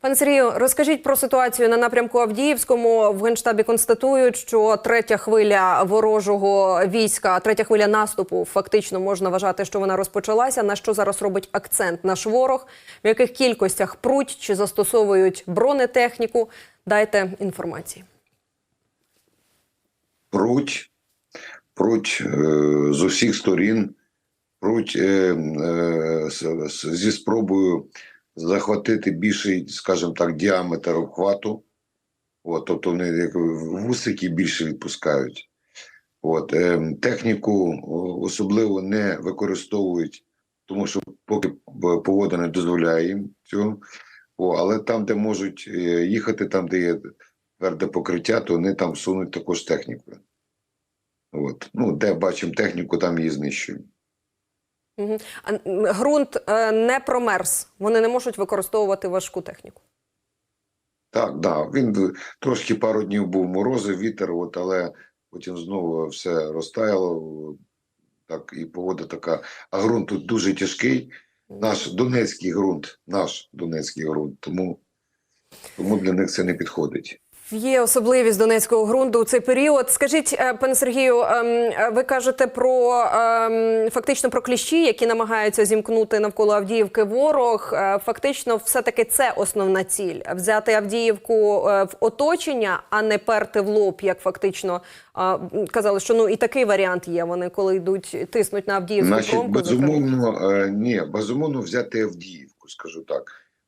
Пане Сергію, розкажіть про ситуацію на напрямку Авдіївському. В генштабі констатують, що третя хвиля ворожого війська, третя хвиля наступу, фактично можна вважати, що вона розпочалася. На що зараз робить акцент наш ворог? В яких кількостях пруть чи застосовують бронетехніку? Дайте інформації. пруть, пруть е, з усіх сторін, пруть е, е, зі спробою захватити більший, скажімо так, діаметр обхвату. От, тобто вони як вусики більше відпускають. От, е, техніку особливо не використовують, тому що поки погода не дозволяє їм цього. О, але там, де можуть е, їхати, там, де є тверде покриття, то вони там сунуть також технікою. От. Ну, де бачимо техніку, там її знищуємо. Мгм. А, Ґрунт е, не промерз. Вони не можуть використовувати важку техніку. Так, да. Він трошки пару днів був морози, вітер, от, але потім знову все розтаяло. Так, і погода така. А ґрунт тут дуже тяжкий. Наш донецький ґрунт, наш донецький ґрунт, тому, тому для них це не підходить. Є особливість донецького ґрунту у цей період. Скажіть, е, пане Сергію, ем, е, ви кажете про ем, фактично про кліщі, які намагаються зімкнути навколо Авдіївки ворог. Е, Фактично, все таки це основна ціль взяти Авдіївку в оточення, а не перти в лоб, як фактично казали, що ну і такий варіант є. Вони коли йдуть тиснуть на Авдіївську Значить, зокрема. безумовно, ні, безумовно, взяти Авдіївку, скажу так.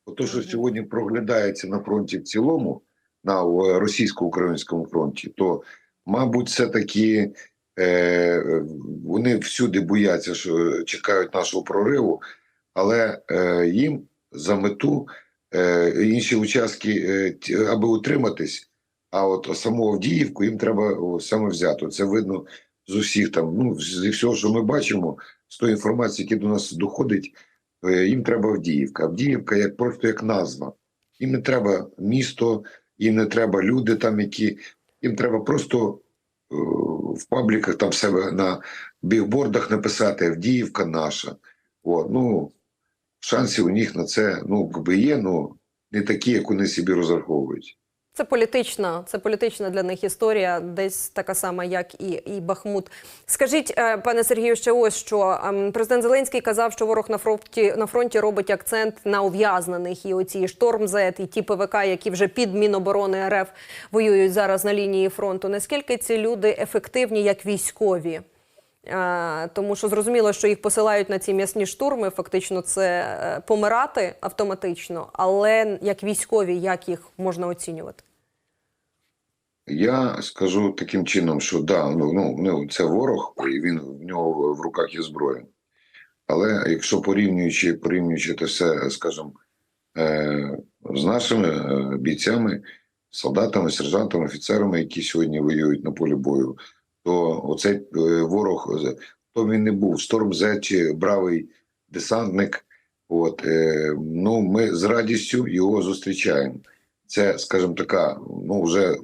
Ото, що сьогодні проглядається на фронті в цілому, на е, російсько-українському фронті, то, мабуть, все-таки е, вони всюди бояться, що чекають нашого прориву, але е, їм за мету е, інші участки, е, аби утриматись, а от саму Авдіївку їм треба саме взяти. Це видно з усіх там, ну, зі всього, що ми бачимо, з тої інформації, яка до нас доходить, е, їм треба Авдіївка. Авдіївка як просто як назва. Їм не треба місто, їм не треба люди там, які їм треба просто е, в пабліках там себе на бігбордах написати Авдіївка наша. О, ну, шансів у них на це ну, є, ну не такі, як вони собі розраховують. Це політична, це політична для них історія, десь така сама, як і, і Бахмут. Скажіть, е, пане Сергію, ще ось що ем, президент Зеленський казав, що ворог на фронті на фронті робить акцент на ув'язнених і оці штормзет, і ті ПВК, які вже під Міноборони РФ воюють зараз на лінії фронту. Наскільки ці люди ефективні як військові? Е, Тому що зрозуміло, що їх посилають на ці м'ясні штурми. Фактично, це е, помирати автоматично, але як військові, як їх можна оцінювати? Я скажу таким чином, що да, ну, ну, ну це ворог, і він в нього в руках є зброя. Але якщо порівнюючи, порівнюючи це все, скажімо, е, з нашими е, бійцями, солдатами, сержантами, офіцерами, які сьогодні воюють на полі бою, то оцей е, ворог, з- хто він не був, Шторм Зе чи бравий десантник, от, е, ну, ми з радістю його зустрічаємо. Це, скажімо, така, ну вже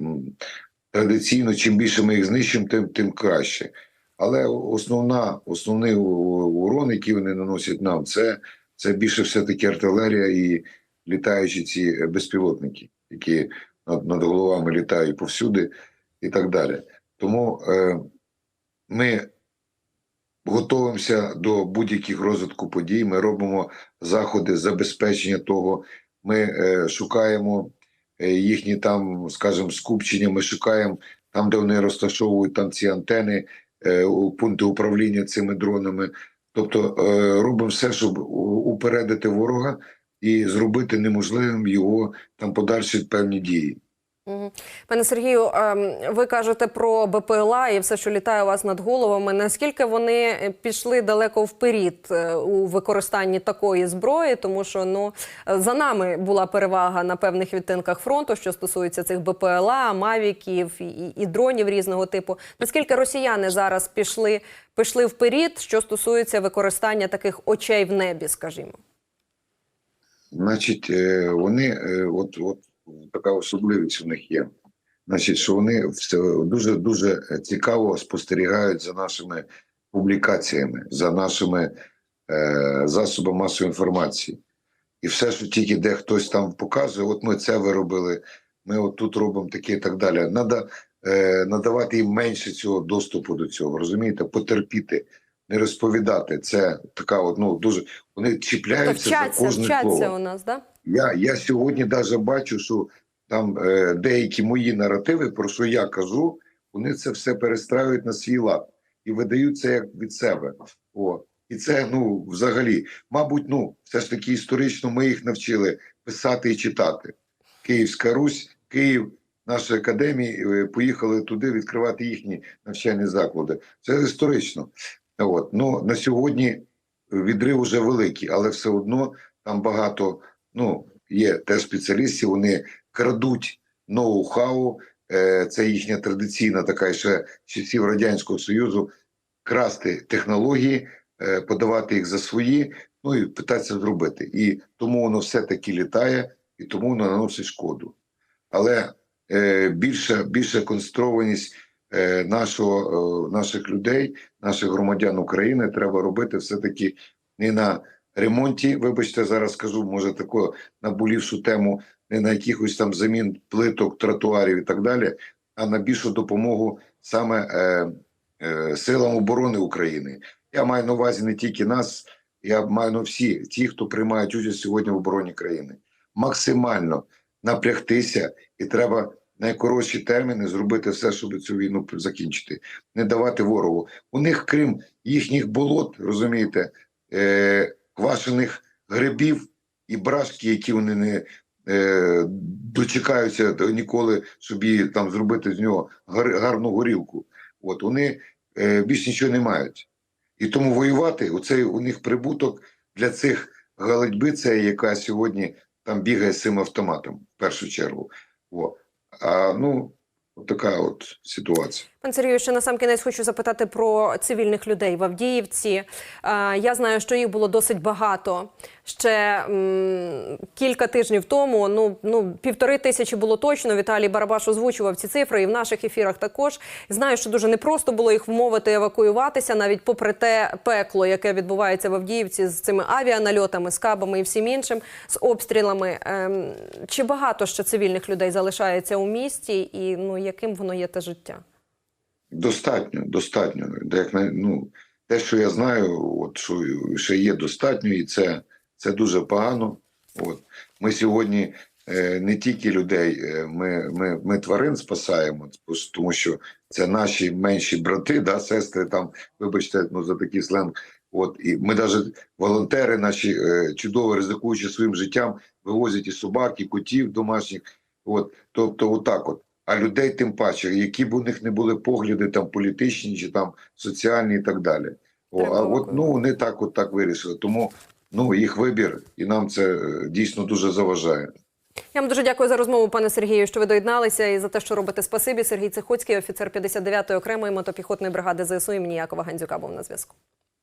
традиційно, чим більше ми їх знищимо, тим, тим краще. Але основна, основний урон, який вони наносять нам, це, це більше все-таки артилерія і літаючі ці безпілотники, які над, над головами літають повсюди і так далі. Тому е, ми готуємося до будь-яких розвитку подій. Ми робимо заходи забезпечення того. Ми е, шукаємо їхні там, скажімо, скупчення. Ми шукаємо там, де вони розташовують там ці антени, е, у пункти управління цими дронами. Тобто е, робимо все, щоб упередити ворога і зробити неможливим його там подальші певні дії. Пане Сергію, ем, ви кажете про БПЛА і все, що літає у вас над головами. Наскільки вони е, пішли далеко вперед е, у використанні такої зброї? Тому що ну е, за нами була перевага на певних відтинках фронту, що стосується цих БПЛА, мавіків і, і, дронів різного типу. Наскільки росіяни зараз пішли, пішли вперед, що стосується використання таких очей в небі, скажімо? Значить, вони от, от така особливість у них є. Значить, що вони дуже дуже цікаво спостерігають за нашими публікаціями, за нашими е, засобами масової інформації. І все, що тільки де хтось там показує, от ми це виробили, ми от тут робимо таке і так далі. Надо е, надавати їм менше цього доступу до цього, розумієте, потерпіти, не розповідати. Це така от, ну, дуже вони чіпляються за вчаться, кожне вчаться слово. у нас, да? Я, я сьогодні навіть бачу, що там е, деякі мої наративи, про що я кажу, вони це все перестраюють на свій лад і видають це як від себе. О. І це ну взагалі, мабуть, ну все ж таки історично ми їх навчили писати і читати. Київська Русь, Київ, наші академії е, поїхали туди відкривати їхні навчальні заклади. Це історично. От ну на сьогодні відрив уже великий, але все одно там багато ну, є теж спеціалістів, вони крадуть ноу-хау, е, це їхня традиційна така ще часів Радянського Союзу, красти технології, е, подавати їх за свої, ну і питатися зробити. І тому воно все-таки літає, і тому воно наносить шкоду. Але е, більша, більша концентрованість е, нашого, е, наших людей, наших громадян України треба робити все-таки не на ремонті. Вибачте, зараз скажу, може таку наболівшу тему, не на якихось там замін плиток, тротуарів і так далі, а на більшу допомогу саме е, е, силам оборони України. Я маю на увазі не тільки нас, я маю на всі ті, хто приймають участь сьогодні в обороні країни. Максимально напрягтися, і треба найкоротші терміни зробити все, щоб цю війну закінчити, не давати ворогу. У них, крім їхніх болот, розумієте, е, квашених грибів і брашки, які вони не е, дочекаються ніколи, щоб там зробити з нього гар, гарну горілку. От вони е, більш нічого не мають. І тому воювати, оцей у них прибуток для цих галатьби, це яка сьогодні там бігає з цим автоматом в першу чергу. О. А ну, от така от ситуація. Пан Сергію, ще на сам кінець хочу запитати про цивільних людей в Авдіївці. Е, Я знаю, що їх було досить багато. Ще м, кілька тижнів тому, ну, ну півтори тисячі було точно. Віталій Барабаш озвучував ці цифри і в наших ефірах також. Знаю, що дуже непросто було їх вмовити евакуюватися, навіть попри те пекло, яке відбувається в Авдіївці з цими авіанальотами, з кабами і всім іншим, з обстрілами. Ем, Чи багато ще цивільних людей залишається у місті, і ну яким воно є те життя? Достатньо, достатньо. Як, ну, те, що я знаю, от що ще є достатньо, і це, це дуже погано. От. Ми сьогодні е, не тільки людей, е, ми, ми, ми тварин спасаємо, тому що це наші менші брати, да, сестри, там, вибачте, ну, за такий сленг. От, і ми навіть волонтери наші е, чудово ризикуючи своїм життям, вивозять і собак, і котів домашніх. От, тобто, отак от. А людей тим паче, які б у них не були погляди там політичні чи там соціальні і так далі. О, а от ну вони так от так вирішили. Тому ну їх вибір, і нам це е, дійсно дуже заважає. Я вам дуже дякую за розмову, пане Сергію, що ви доєдналися і за те, що робите спасибі. Сергій Цихоцький, офіцер 59-ї окремої мотопіхотної бригади ЗСУ імені Якова Гандзюка був на зв'язку.